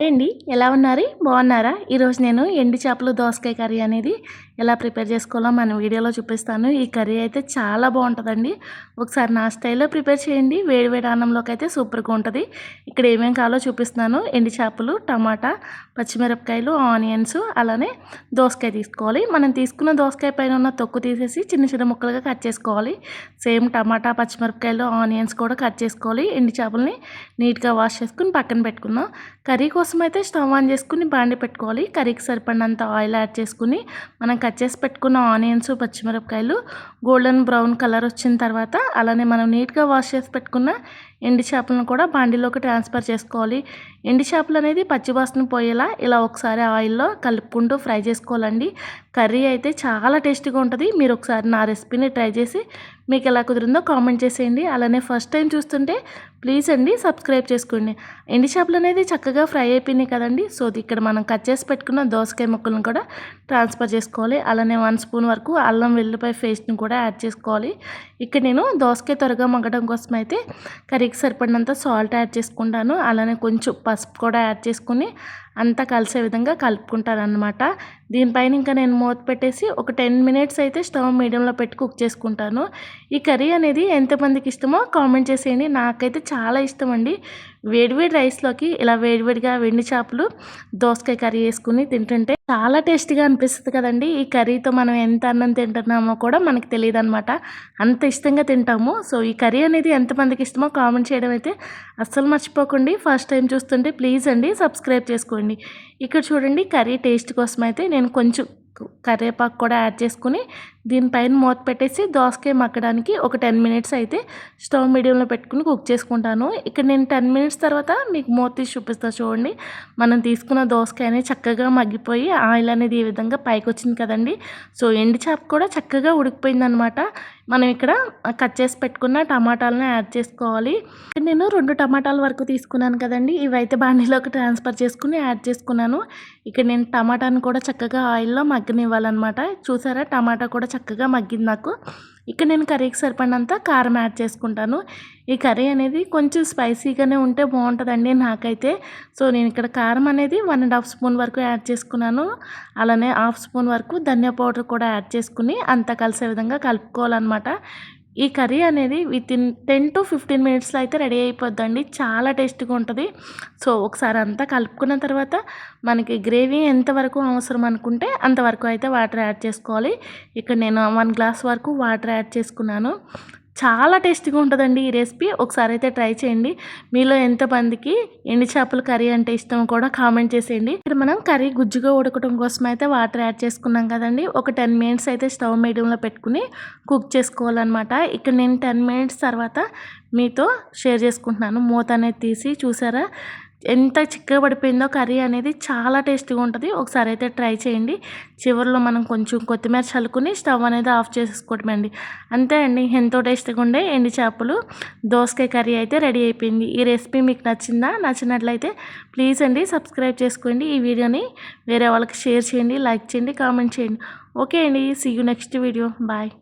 అండి. ఎలా ఉన్నారు? బాగున్నారా? ఈరోజు నేను ఎండి చేపలు దోసకాయ కర్రీ అనేది ఎలా ప్రిపేర్ చేసుకోవాలో మన వీడియోలో చూపిస్తాను. ఈ కర్రీ అయితే చాలా బాగుంటుందండి. ఒకసారి నా స్టైల్లో ప్రిపేర్ చేయండి. వేడి వేడి అన్నంలోకి అయితే సూపర్గా ఉంటుంది. ఇక్కడ ఏమేమి కావాలో చూపిస్తున్నాను. ఎండి చేపలు టమాటా పచ్చిమిరపకాయలు ఆనియన్స్ అలానే దోసకాయ తీసుకోవాలి. మనం తీసుకున్న దోసకాయ పైన ఉన్న తొక్కు తీసేసి చిన్న చిన్న ముక్కలుగా కట్ చేసుకోవాలి. సేమ్ టమాటా పచ్చిమిరపకాయలు ఆనియన్స్ కూడా కట్ చేసుకోవాలి. ఎండి చేపలని నీట్గా వాష్ చేసుకుని పక్కన పెట్టుకుందాం. కర్రీ కోసం అయితే స్టవ్ ఆన్ చేసుకుని బాండి పెట్టుకోవాలి. కర్రీకి సరిపడినంత ఆయిల్ యాడ్ చేసుకుని మనం కట్ చేసి పెట్టుకున్న ఆనియన్స్ పచ్చిమిరపకాయలు గోల్డెన్ బ్రౌన్ కలర్ వచ్చిన తర్వాత అలానే మనం నీట్గా వాష్ చేసి పెట్టుకున్న ఎండి చేపలను కూడా బాండిలోకి ట్రాన్స్ఫర్ చేసుకోవాలి. ఎండి చేపలు అనేది పచ్చివాసన పోయేలా ఇలా ఒకసారి ఆయిల్లో కలుపుకుంటూ ఫ్రై చేసుకోవాలండి. కర్రీ అయితే చాలా టేస్టీగా ఉంటుంది. మీరు ఒకసారి నా రెసిపీని ట్రై చేసి మీకు ఎలా కుదిరిందో కామెంట్ చేసేయండి. అలానే ఫస్ట్ టైం చూస్తుంటే ప్లీజ్ అండి సబ్స్క్రైబ్ చేసుకోండి. ఎండి చేపలు అనేది చక్కగా ఫ్రై అయిపోయినాయి కదండి. సో ఇక్కడ మనం కట్ చేసి పెట్టుకున్న దోసకాయ ముక్కలను కూడా ట్రాన్స్ఫర్ చేసుకోవాలి. అలానే వన్ స్పూన్ వరకు అల్లం వెల్లిపాయ పేస్ట్ని కూడా యాడ్ చేసుకోవాలి. ఇక్కడ నేను దోసకాయ త్వరగా మగ్గడం కోసం అయితే కర్రీకి సరిపడినంత సాల్ట్ యాడ్ చేసుకుంటాను. అలానే కొంచెం పసుపు కూడా యాడ్ చేసుకుని అంతా కలిసే విధంగా కలుపుకుంటాను అనమాట దీనిపైన ఇంకా నేను మూత పెట్టేసి ఒక టెన్ మినిట్స్ అయితే స్టవ్ మీడియంలో పెట్టి కుక్ చేసుకుంటాను. ఈ కర్రీ అనేది ఎంతమందికి ఇష్టమో కామెంట్ చేసేయండి. నాకైతే చాలా ఇష్టం అండి వేడివేడి రైస్లోకి ఇలా వేడివేడిగా వెండి చేపలు దోసకాయ కర్రీ వేసుకుని తింటుంటే చాలా టేస్టీగా అనిపిస్తుంది కదండి. ఈ కర్రీతో మనం ఎంత అన్నం తింటున్నామో కూడా మనకి తెలియదు అనమాట అంత ఇష్టంగా తింటాము. సో ఈ కర్రీ అనేది ఎంతమందికి ఇష్టమో కామెంట్ చేయడం అయితే అస్సలు మర్చిపోకండి. ఫస్ట్ టైం చూస్తుంటే ప్లీజ్ అండి సబ్స్క్రైబ్ చేసుకోండి. ఇక్కడ చూడండి కర్రీ టేస్ట్ కోసం అయితే నేను కొంచెం కరివేపాకు కూడా యాడ్ చేసుకుని దీనిపైన మూత పెట్టేసి దోసకాయ మగ్గడానికి ఒక టెన్ మినిట్స్ అయితే స్టవ్ మీడియంలో పెట్టుకుని కుక్ చేసుకుంటాను. ఇక్కడ నేను టెన్ మినిట్స్ తర్వాత మీకు మూత తీసి చూపిస్తాను చూడండి. మనం తీసుకున్న దోసకాయ అనేది చక్కగా మగ్గిపోయి ఆయిల్ అనేది ఈ విధంగా పైకి వచ్చింది కదండి. సో ఎండి చేప కూడా చక్కగా ఉడికిపోయింది అనమాట మనం ఇక్కడ కట్ చేసి పెట్టుకున్న టమాటాలను యాడ్ చేసుకోవాలి. నేను రెండు టమాటాల వరకు తీసుకున్నాను కదండి. ఇవైతే బాండీలోకి ట్రాన్స్ఫర్ చేసుకుని యాడ్ చేసుకున్నాను. ఇక్కడ నేను టమాటాను కూడా చక్కగా ఆయిల్లో మగ్గనివ్వాలన్నమాట. చూసారా? టమాటా కూడా చక్కగా మగ్గింది నాకు. ఇక్కడ నేను కర్రీకి సరిపడినంత కారం యాడ్ చేసుకుంటాను. ఈ కర్రీ అనేది కొంచెం స్పైసీగానే ఉంటే బాగుంటుందండి నాకైతే. సో నేను ఇక్కడ కారం అనేది వన్ అండ్ హాఫ్ స్పూన్ వరకు యాడ్ చేసుకున్నాను. అలానే హాఫ్ స్పూన్ వరకు ధనియా పౌడర్ కూడా యాడ్ చేసుకుని అంతా కలిసే విధంగా కలుపుకోవాలన్నమాట. ఈ కర్రీ అనేది within ten to fifteen మినిట్స్లో అయితే రెడీ అయిపోద్దండి. చాలా టేస్ట్గా ఉంటుంది. సో ఒకసారి అంతా కలుపుకున్న తర్వాత మనకి గ్రేవీ ఎంతవరకు అవసరం అనుకుంటే అంతవరకు అయితే వాటర్ యాడ్ చేసుకోవాలి. ఇక్కడ నేను వన్ గ్లాస్ వరకు వాటర్ యాడ్ చేసుకున్నాను. చాలా టేస్టీగా ఉంటుందండి ఈ రెసిపీ. ఒకసారి అయితే ట్రై చేయండి. మీలో ఎంతమందికి ఎండి చేపల కర్రీ అంటే ఇష్టం కూడా కామెంట్ చేసేయండి. ఇక్కడ మనం కర్రీ గుజ్జుగా ఉడకడం కోసం అయితే వాటర్ యాడ్ చేసుకున్నాం కదండి. ఒక టెన్ మినిట్స్ అయితే స్టవ్ మీడియంలో పెట్టుకుని కుక్ చేసుకోవాలన్నమాట. ఇక్కడ నేను టెన్ మినిట్స్ తర్వాత మీతో షేర్ చేసుకుంటున్నాను. మూత అనేది తీసి చూసారా? ఎంత చిక్కగా పడిపోయిందో కర్రీ అనేది చాలా టేస్టీగా ఉంటుంది. ఒకసారి అయితే ట్రై చేయండి. చివరిలో మనం కొంచెం కొత్తిమీర చల్లుకుని స్టవ్ అనేది ఆఫ్ చేసుకోవటమండి. అంతే అండి. ఎంతో టేస్టీగా ఉండే ఎండి చేపలు. దోసకాయ కర్రీ అయితే రెడీ అయిపోయింది. ఈ రెసిపీ మీకు నచ్చిందా? నచ్చినట్లయితే ప్లీజ్ అండి సబ్స్క్రైబ్ చేసుకోండి. ఈ వీడియోని వేరే వాళ్ళకి షేర్ చేయండి లైక్ చేయండి కామెంట్ చేయండి. ఓకే అండి. See you next video bye